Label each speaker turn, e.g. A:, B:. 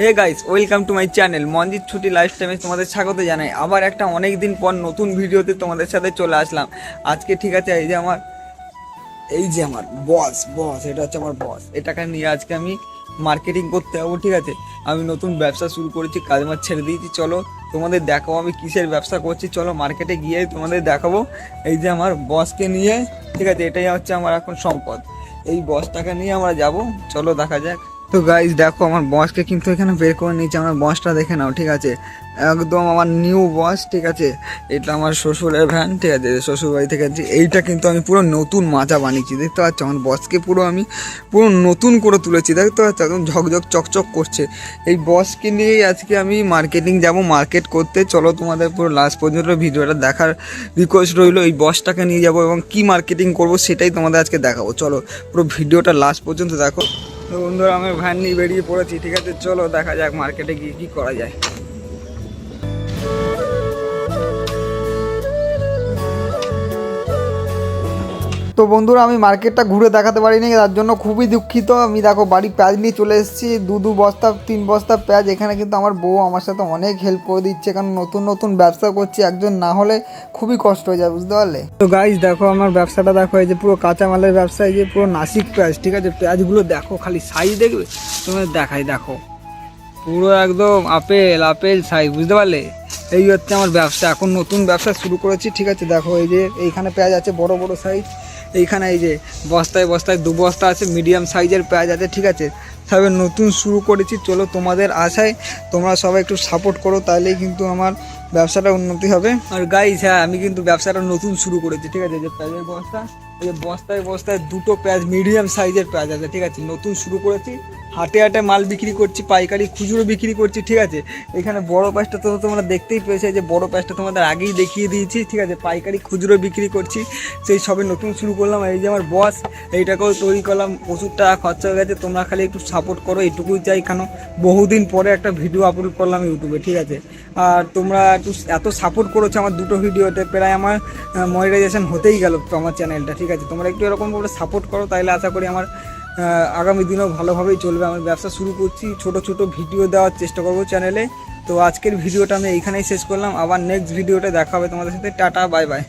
A: Hey guys welcome to my channel Manjit ছুটি life টাইমে তোমাদের স্বাগত জানাই। আবার একটা অনেক দিন পর নতুন ভিডিওতে তোমাদের সাথে চলে আসলাম। আজকে ঠিক আছে, এই যে আমার, এই যে আমার বস বস এটা হচ্ছে আমার বস এটাকে নিয়ে আজকে আমি মার্কেটিং করতে যাব, ঠিক আছে? আমি নতুন ব্যবসা শুরু করেছি, কাজ মাছ ছেড়ে দিয়েছি, চলো তোমাদের দেখাবো আমি কিসের ব্যবসা করছি, চলো মার্কেটে গিয়ে তোমাদের দেখাবো। এই যে আমার বসকে নিয়ে, ঠিক আছে? এটাই হচ্ছে আমার এখন সম্পদ। এই বসটাকে নিয়ে আমরা যাব, চলো দেখা যাক। তো গাইজ দেখো আমার বসকে কিন্তু এখানে বের করে নিয়েছি, আমার বসটা দেখে নাও, ঠিক আছে? একদম আমার নিউ বস ঠিক আছে? এটা আমার শ্বশুরের ভ্যান ঠিক আছে? শ্বশুর বাড়ি থেকে আনছি। এইটা কিন্তু আমি পুরো নতুন মাজা বানিয়েছি, দেখতে পাচ্ছ? আমার বসকে পুরো আমি পুরো নতুন করে তুলেছি, দেখতে পাচ্ছ? একদম ঝকঝক, চকচক করছে। এই বসকে নিয়েই আজকে আমি মার্কেটিং যাব মার্কেট করতে। চলো তোমাদের পুরো লাস্ট পর্যন্ত ভিডিওটা দেখার রিকোয়েস্ট রইল, এই বসটাকে নিয়ে যাব এবং কি মার্কেটিং করব সেটাই তোমাদের আজকে দেখাবো। চলো পুরো ভিডিওটা লাস্ট পর্যন্ত দেখো। তো বন্ধুরা, আমি ভ্যান নিয়ে বেরিয়ে পড়েছি। ঠিক আছে, চলো দেখা যাক মার্কেটে গিয়ে কী করা যায়। তো বন্ধুরা, আমি মার্কেটটা ঘুরে দেখাতে পারিনি, তার জন্য খুবই দুঃখিত। আমি দেখো বাড়ি পেঁয়াজ নিয়ে চলে এসেছি, দু দু বস্তা, তিন বস্তা পেঁয়াজ। এখানে কিন্তু আমার বউ আমার সাথে অনেক হেল্প করে দিচ্ছে, কারণ নতুন নতুন ব্যবসা করছি, একজন না হলে খুবই কষ্ট হয়ে যায়, বুঝতে পারলে? তো গাইজ দেখো, আমার ব্যবসাটা দেখো, এই যে পুরো কাঁচামালের ব্যবসা, এই যে পুরো নাসিক পেঁয়াজ, ঠিক আছে? পেঁয়াজগুলো দেখো, খালি সাইজ দেখবে? তোমাদের দেখাই, দেখো। পুরো একদম আপেল আপেল সাইজ বুঝতে পারলে? এই হচ্ছে আমার ব্যবসা, এখন নতুন ব্যবসা শুরু করেছি, ঠিক আছে? দেখো, এই যে এইখানে পেঁয়াজ আছে, বড় বড় সাইজ এইখানে এই যে বস্তায় বস্তায় দু বস্তা আছে মিডিয়াম সাইজের পেঁয়াজ আছে, ঠিক আছে? তবে নতুন শুরু করেছি, চলো তোমাদের আশায় তোমরা সবাই একটু সাপোর্ট করো, তাহলেই কিন্তু আমার ব্যবসাটা উন্নতি হবে। আর গাইজ হ্যাঁ আমি কিন্তু ব্যবসাটা নতুন শুরু করেছি, ঠিক আছে? যে পেঁয়াজের বস্তা এই বস্তায় বস্তায় দুটো পেঁয়াজ মিডিয়াম সাইজের পেঁয়াজ আছে, ঠিক আছে? নতুন শুরু করেছি, হাটে হাটে মাল বিক্রি করছি, পাইকারি খুচরো বিক্রি করছি, ঠিক আছে? এখানে বড় প্যাঁচটা তো তোমরা দেখতেই পেয়েছে যে বড় প্যাঁচটা তোমাদের আগেই দেখিয়ে দিয়েছি, ঠিক আছে? পাইকারি খুচরো বিক্রি করছি, সেই সবে নতুন শুরু করলাম, এই যে আমার বস এইটাকেও তৈরি করলাম প্রচুর টাকা খরচা হয়ে গেছে, তোমরা খালি একটু সাপোর্ট করো, এইটুকুই চাই, কেন বহুদিন পরে একটা ভিডিও আপলোড করলাম ইউটিউবে, ঠিক আছে? আর তোমরা একটু এত সাপোর্ট করেছ আমার দুটো ভিডিওতে প্রায় আমার মনিটাইজেশন হতেই গেল, আমার চ্যানেলটা ঠিক আছে, তোমরা একটু এরকম করে সাপোর্ট করো তাহলে আশা করি আমার আগামী দিনও ভালোভাবেই চলবে। আমি ব্যবসা শুরু করছি, ছোট ছোট ভিডিও দেওয়ার চেষ্টা করব চ্যানেলে তো আজকের ভিডিওটা আমি এইখানেই শেষ করলাম। আবার নেক্সট ভিডিওটা দেখা হবে তোমাদের সাথে। Tata bye bye